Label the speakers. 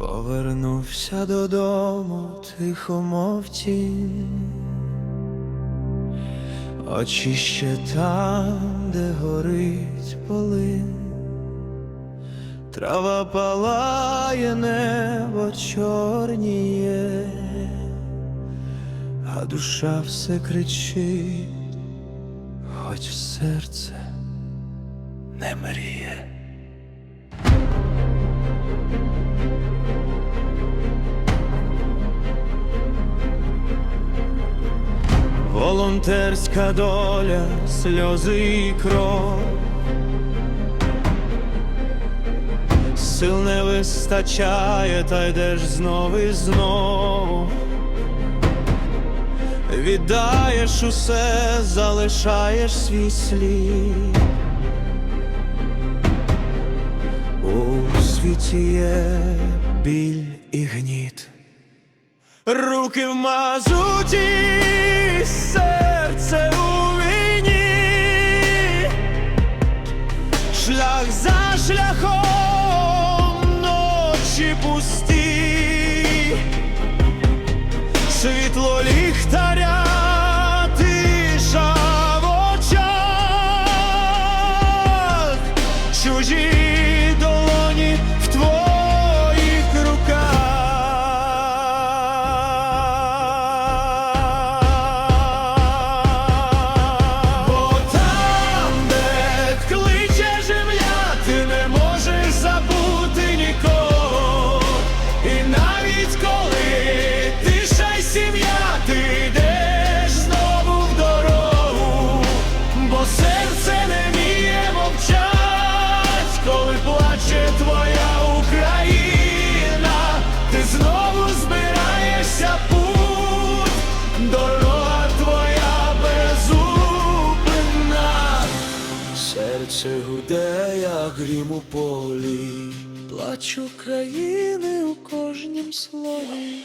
Speaker 1: Повернувся додому тихо мов тінь Очі ще там, де горить полин. Трава палає, небо чорніє, а душа все кричить, хоч серце не мріє. Волонтерська доля, сльози і кров. Сил не вистачає, та йдеш знов і знов. Віддаєш усе, залишаєш свій слід. У світі є біль і гніт. Руки в мазуті, ночі пусті, світло ліхтаря, тиша в очах, чужі ти знову збираєшся путь, дорога твоя безупинна. Серце гуде, як грім у полі, плач України у кожнім слові.